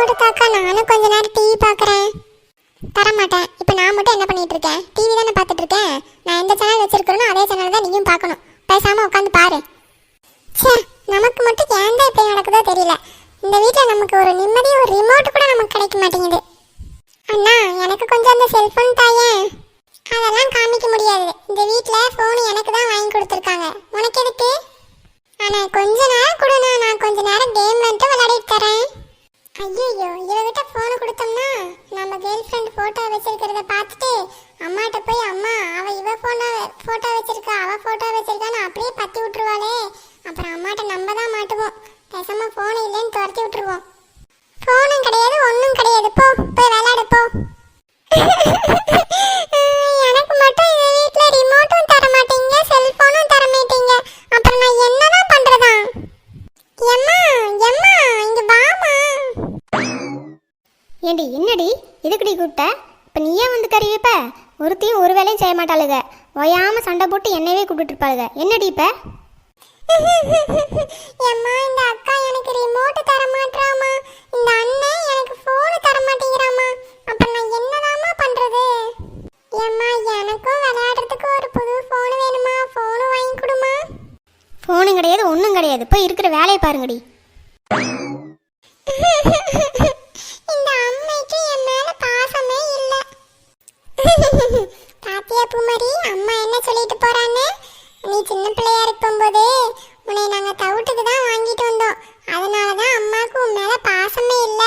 Remote தாக்கா நானும் கொஞ்ச நேரம் டிவி பார்க்குறேன். தரமாட்டேன். இப்போ நான் மட்டும் என்ன பண்ணிட்டு இருக்கேன்? டிவி தானே பார்த்துட்டு இருக்கேன். நான் எந்த சேனல் வச்சிருக்கிறேனோ அதே சேனல் தான் நீயும் பார்க்கணும். பேசாமல் உட்காந்து பாரு. ச்சே நமக்கு மட்டும் ஏன் இப்போ இப்படி நடக்குதோ தெரியல. இந்த வீட்டில் நமக்கு ஒரு நிம்மதி ஒரு ரிமோட் கூட நமக்கு கிடைக்க மாட்டேங்குது. அண்ணா எனக்கு கொஞ்சம் அந்த செல்ஃபோன் தாயேன் அதெல்லாம் காமிக்க முடியாது. இந்த வீட்டில் ஃபோன் எனக்கு தான் வாங்கி கொடுத்துருக்காங்க. உனக்கு எதுக்கு? ஆனால் கொஞ்ச நேரம் கொடுண்ணா. நான் கொஞ்ச நேரம் கேம் வந்துட்டு விளையாடிட்டு தரேன். ஐயோ இவகிட்ட ஃபோனை கொடுத்தோம்னா நம்ம கேர்ள் ஃப்ரெண்ட் ஃபோட்டோ வச்சிருக்கிறத பார்த்துட்டு அம்மாட்ட போய் அம்மா அவ இவ ஃபோனை ஃபோட்டோ வச்சிருக்கா அவ ஃபோட்டோ வச்சிருக்கான்னு அப்படியே பத்தி விட்டுருவாளே அப்புறம் அம்மாட்ட நம்ம தான் மாட்டுவோம் பேசாம ஃபோன் இல்லைன்னு துரத்தி விட்டுருவோம் ஃபோனும் கிடையாது ஒன்றும் கிடையாது போ போய் விளையாடு போ எனக்கு மட்டும் இந்த வீட்டில் ரிமோட்டும் தர மாட்டீங்க செல்போனும் தர மாட்டீங்க அப்புறம் நான் என்னதான் பண்றதா எம்மா எம்மா இங்க வாமா ஏண்டி என்னடி? எதுக்குடி கூப்பிட்ட? இப்போ நீயே வந்து கறி வைப்ப? ஒருத்தையும் ஒரு வேலையும் செய்ய மாட்டாளுக. ஒயாம சண்டை போட்டு என்னவே கூப்பிட்டு இருப்பாளுக. என்னடி இப்போ? எம்மா இந்த அக்கா எனக்கு ரிமோட் தர மாட்றாமா இந்த அண்ணன் எனக்கு போன் தர மாட்டேங்கிறாமா அப்ப நான் என்னதாம்மா பண்றது? எம்மா எனக்கும் விளையாடுறதுக்கு ஒரு புது போன் வேணுமா? போன் வாங்கி கொடுமா. ஃபோனும் கிடையாது ஒன்றும் கிடையாது. போய் இருக்கிற வேலையை பாருங்கடி இந்த அம்மைக்கு என் மேல பாசமே இல்ல பாத்தியா பூமாரி? அம்மா என்ன சொல்லிட்டு போறாங்க? நீ சின்ன பிள்ளையா இருக்கும்போது உன்னை நாங்க தவிட்டுக்கு தான் வாங்கிட்டு வந்தோம். அதனால தான் அம்மாவுக்கு உன் மேல பாசமே இல்ல.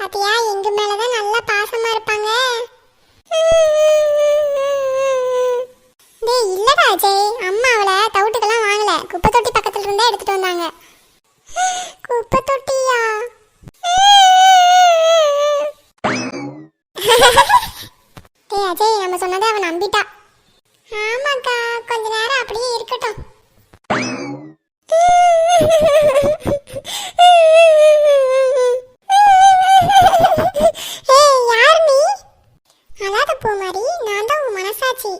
பாத்தியா எங்க மேல தான் நல்ல பாசமா இருப்பாங்க. டேய் இல்லடா அஜய். அம்மா அவளை தவிட்டுக்கெல்லாம் வாங்கல. குப்பை தொட்டி பக்கத்துல இருந்தா எடுத்துட்டு வந்தாங்க. குப்பை தொட்டியா டேய் அஜய் நம்ம சொன்னதை அவன் நம்பிட்டா. ஆமாக்கா கொஞ்ச நேரம் அப்படியே இருக்கட்டும். ஏய் யார் நீ? அழாத நான் தான் உன் மனசாட்சி.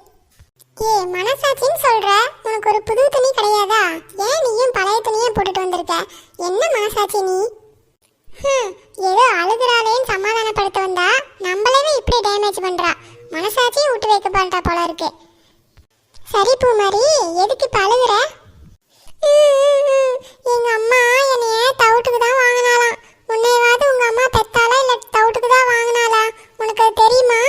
ஏ மனசாட்சின்னு சொல்ற? உனக்கு ஒரு புது துணி கிடையாதா? ஏன் நீயும் பழைய துணியே போட்டுட்டு வந்திருக்க? என்ன மனசாட்சி நீ? ஹம், ஏதோ அழுகுறாளேன்னு சமாதானப்படுத்த வந்தா நம்மளவே இப்படி டேமேஜ் பண்றா. மனசாட்சியும் விட்டு வைக்க மாட்டா போல இருக்கு. சரி பூமாரி எதுக்கு இப்ப அழுகுற எங்க அம்மா என்னைய தவிட்டுக்கு தான் வாங்கினாலாம் உன்னையவாது உங்க அம்மா பெத்தாலா இல்ல தவிட்டுக்கு தான் வாங்கினாலா உனக்கு அது தெரியுமா?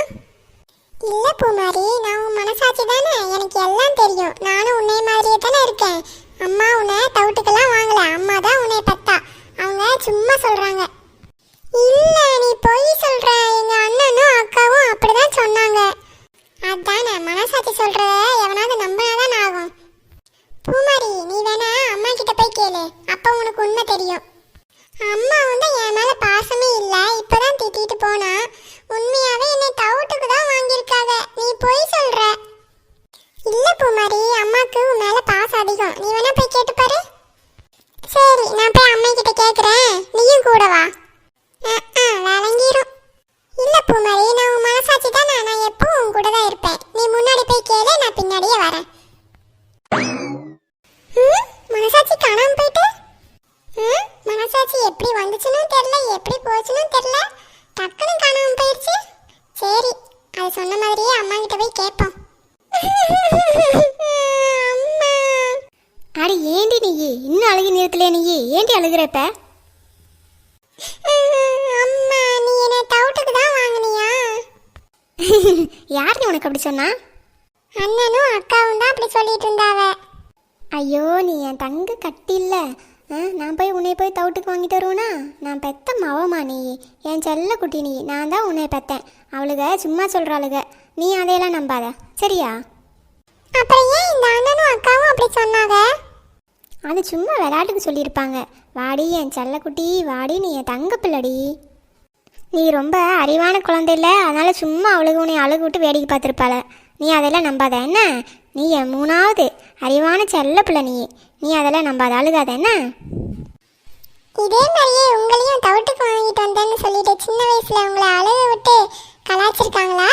இல்ல பூமாரி நான் உன் மனசாட்சி தானே. எனக்கு எல்லாம் தெரியும். நானும் உன்னை மாதிரியே தானே இருக்கேன். அம்மா உன்னை தவிட்டுக்கெல்லாம் வாங்கல. அம்மா தான் உன்னை பெத்தா. அவங்க சும்மா சொல்றாங்க. இல்ல நீ பொய் சொல்ற. எங்க அண்ணனும் அக்காவும் அப்படிதான் சொன்னாங்க. அதானே மனசாட்சி சொல்ற எவனாவது நம்பினாதான் ஆகும் பூமாரி நீ வேணா அம்மா கிட்ட போய் கேளு அப்ப உனக்கு உண்மை தெரியும் அம்மா வந்து என் மேல பாசமே இல்ல இப்பதான் திட்டிட்டு போனா உண்மையாவே என்னை தவுட்டுக்கு தான் வாங்கியிருக்காங்க நீ பொய் சொல்ற இல்ல பூமாரி அம்மாக்கு உன் மேல பாசம் அதிகம் நீ வேணா போய் கேட்டு பாரு சரி நான் போய் அம்மா கிட்ட கேக்குறேன் நீயும் கூட வா அஹ், அஹ், விளங்கிரும் இல்ல பூமாரி நான் உன் மனசாட்சி தானே நான் எப்பவும் உன் கூட தான் இருப்பேன் நீ முன்னாடி போய் கேளு நான் பின்னாடியே மனசாட்சி காணாம போயிட்டு? ம், மனசாட்சி எப்படி வந்துச்சுன்னு தெரியல எப்படி போச்சுன்னு தெரியல. டக்குன்னு காணாம போயிடுச்சு சரி அது சொன்ன மாதிரியே அம்மா கிட்ட போய் கேட்போம். அம்மா. அடி ஏண்டி நீ இன்னும் அழுகி நிறுத்தல நீ ஏண்டி அழுகுறப்ப அம்மா நீ என்ன டவுட்டுக்கு தான் வாங்கினியா? யார் உனக்கு அப்படி சொன்னா? அண்ணனும் அக்காவும் தான் அப்படி சொல்லிட்டு இருந்தாவ ஐயோ நீ என் தங்க கட்டி இல்ல நான் போய் உன்னை போய் தவிட்டுக்கு வாங்கிட்டு வருவேனா? நான் பெத்த மவமா நீ? என் செல்ல குட்டி நீ. நான் தான் உன்னை பெத்தேன். அவளுக சும்மா சொல்கிறாளுக நீ அதையெல்லாம் நம்பாத. சரியா? அப்புறம் ஏன் இந்த அண்ணனும் அக்காவும் அப்படி சொன்னாங்க? அது சும்மா விளையாட்டுக்கு சொல்லியிருப்பாங்க. வாடி என் செல்லக்குட்டி வாடி நீ என் தங்க பிள்ளடி. நீ ரொம்ப அறிவான குழந்தை இல்லை. அதனால சும்மா அவளுக்கு உன்னை அழுகு விட்டு வேடிக்கை பார்த்துருப்பாள. நீ அதெல்லாம் நம்பாத என்ன? நீ என் மூணாவது. அறிவான செல்ல பிள்ளை நீ. நீ அதெல்லாம் நம்பாத அழுகாத என்ன? இதே மாதிரியே உங்களையும் தவிட்டுக்கு வாங்கிட்டு வந்தேன்னு சொல்லிட்டு சின்ன வயசுல உங்களை அழுக விட்டு கலாச்சிருக்காங்களா